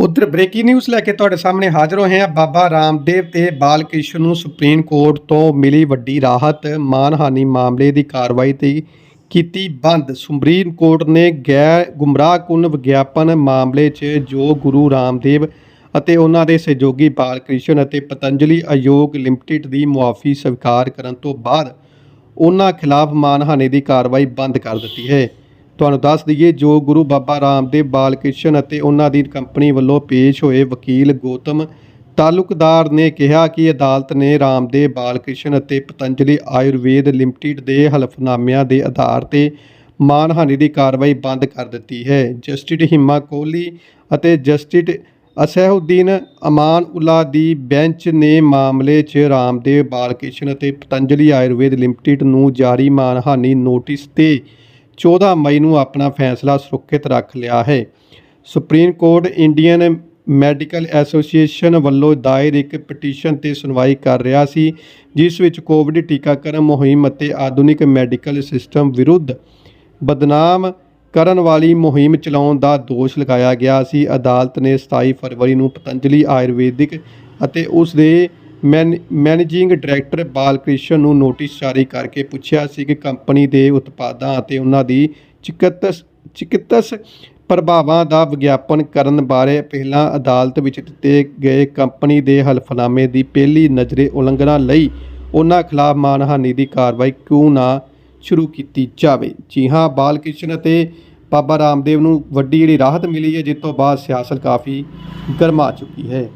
ਉਧਰ breaking news ਲੈ ਕੇ ਤੁਹਾਡੇ ਸਾਹਮਣੇ ਹਾਜ਼ਰ ਹੋਏ ਹਾਂ। ਬਾਬਾ ਰਾਮਦੇਵ ਤੇ ਬਾਲ ਕ੍ਰਿਸ਼ਨ ਨੂੰ ਸੁਪਰੀਮ ਕੋਰਟ ਤੋਂ ਮਿਲੀ ਵੱਡੀ ਰਾਹਤ। ਮਾਨਹਾਨੀ ਮਾਮਲੇ ਦੀ ਕਾਰਵਾਈ ਤੇ ਕੀਤੀ ਬੰਦ। ਸੁਪਰੀਮ ਕੋਰਟ ਨੇ ਗੈਰ ਗੁੰਮਰਾਹਕੁਨ ਵਿਗਿਆਪਨ ਮਾਮਲੇ 'ਚ ਜੋ ਗੁਰੂ ਰਾਮਦੇਵ ਅਤੇ ਉਹਨਾਂ ਦੇ ਸਹਿਯੋਗੀ ਬਾਲ ਕ੍ਰਿਸ਼ਨ ਅਤੇ ਪਤੰਜਲੀ ਆਯੋਗ ਲਿਮਟਿਡ ਦੀ ਮੁਆਫੀ ਸਵੀਕਾਰ ਕਰਨ ਤੋਂ ਬਾਅਦ ਉਹਨਾਂ ਖਿਲਾਫ ਮਾਨਹਾਨੀ ਦੀ ਕਾਰਵਾਈ ਬੰਦ ਕਰ ਦਿੱਤੀ ਹੈ। ਤੁਹਾਨੂੰ ਦੱਸ ਦਈਏ, ਜੋ ਗੁਰੂ ਬਾਬਾ ਰਾਮਦੇਵ ਬਾਲਕ੍ਰਿਸ਼ਨ ਅਤੇ ਉਹਨਾਂ ਦੀ ਕੰਪਨੀ ਵੱਲੋਂ ਪੇਸ਼ ਹੋਏ ਵਕੀਲ ਗੌਤਮ ਤਾਲੁਕਦਾਰ ਨੇ ਕਿਹਾ ਕਿ ਅਦਾਲਤ ਨੇ ਰਾਮਦੇਵ ਬਾਲਕ੍ਰਿਸ਼ਨ ਅਤੇ ਪਤੰਜਲੀ ਆਯੁਰਵੇਦ ਲਿਮਟਿਡ ਦੇ ਹਲਫਨਾਮਿਆਂ ਦੇ ਆਧਾਰ ਤੇ ਮਾਨਹਾਨੀ ਦੀ ਕਾਰਵਾਈ ਬੰਦ ਕਰ ਦਿੱਤੀ ਹੈ। ਜਸਟਿਸ ਹਿਮਾ ਕੋਹਲੀ ਅਤੇ ਜਸਟਿਸ ਅਸਹਿਉਦੀਨ ਅਮਾਨ ਉਲਾ ਦੀ ਬੈਂਚ ਨੇ ਮਾਮਲੇ 'ਚ ਰਾਮਦੇਵ ਬਾਲਕ੍ਰਿਸ਼ਨ ਅਤੇ ਪਤੰਜਲੀ ਆਯੁਰਵੇਦ ਲਿਮਟਿਡ ਨੂੰ ਜਾਰੀ ਮਾਨਹਾਨੀ ਨੋਟਿਸ ਤੇ 14 ਮਈ ਨੂੰ ਆਪਣਾ ਫੈਸਲਾ ਸੁਰੱਖਿਅਤ ਰੱਖ ਲਿਆ ਹੈ। Supreme Court Indian Medical Association ਵੱਲੋਂ ਦਾਇਰ ਇੱਕ ਪਟੀਸ਼ਨ ਤੇ ਸੁਣਵਾਈ ਕਰ ਰਿਹਾ ਸੀ, ਜਿਸ ਵਿੱਚ ਕੋਵਿਡ ਟੀਕਾਕਰਨ ਮੁਹਿੰਮ ਅਤੇ ਆਧੁਨਿਕ ਮੈਡੀਕਲ ਸਿਸਟਮ ਵਿਰੁੱਧ ਬਦਨਾਮ ਕਰਨ ਵਾਲੀ ਮੁਹਿੰਮ ਚਲਾਉਣ ਦਾ ਦੋਸ਼ ਲਗਾਇਆ ਗਿਆ ਸੀ। ਅਦਾਲਤ ਨੇ 27 ਫਰਵਰੀ ਨੂੰ ਪਤੰਜਲੀ ਆਯੁਰਵੈਦਿਕ ਅਤੇ ਉਸ ਦੇ ਮੈਨ- ਮੈਨੇਜਿੰਗ ਡਾਇਰੈਕਟਰ ਬਾਲਕ੍ਰਿਸ਼ਨ ਨੂੰ ਨੋਟਿਸ ਜਾਰੀ ਕਰਕੇ ਪੁੱਛਿਆ ਸੀ ਕਿ ਕੰਪਨੀ ਦੇ ਉਤਪਾਦਾਂ ਅਤੇ ਉਹਨਾਂ ਦੀ ਚਿਕਿਤਸ ਚਿਕਿਤਸ ਪ੍ਰਭਾਵਾਂ ਦਾ ਵਿਗਿਆਪਨ ਕਰਨ ਬਾਰੇ ਪਹਿਲਾਂ ਅਦਾਲਤ ਵਿੱਚ ਦਿੱਤੇ ਗਏ ਕੰਪਨੀ ਦੇ ਹਲਫਨਾਮੇ ਦੀ ਪਹਿਲੀ ਨਜ਼ਰੇ ਉਲੰਘਣਾ ਲਈ ਉਹਨਾਂ ਖਿਲਾਫ ਮਾਨਹਾਨੀ ਦੀ ਕਾਰਵਾਈ ਕਿਉਂ ਨਾ ਸ਼ੁਰੂ ਕੀਤੀ ਜਾਵੇ। ਜੀ ਹਾਂ, ਬਾਲਕ੍ਰਿਸ਼ਨ ਅਤੇ ਬਾਬਾ ਰਾਮਦੇਵ ਨੂੰ ਵੱਡੀ ਜਿਹੜੀ ਰਾਹਤ ਮਿਲੀ ਹੈ, ਜਿਸ ਤੋਂ ਬਾਅਦ ਸਿਆਸਤ ਕਾਫੀ ਗਰਮਾ ਚੁੱਕੀ ਹੈ।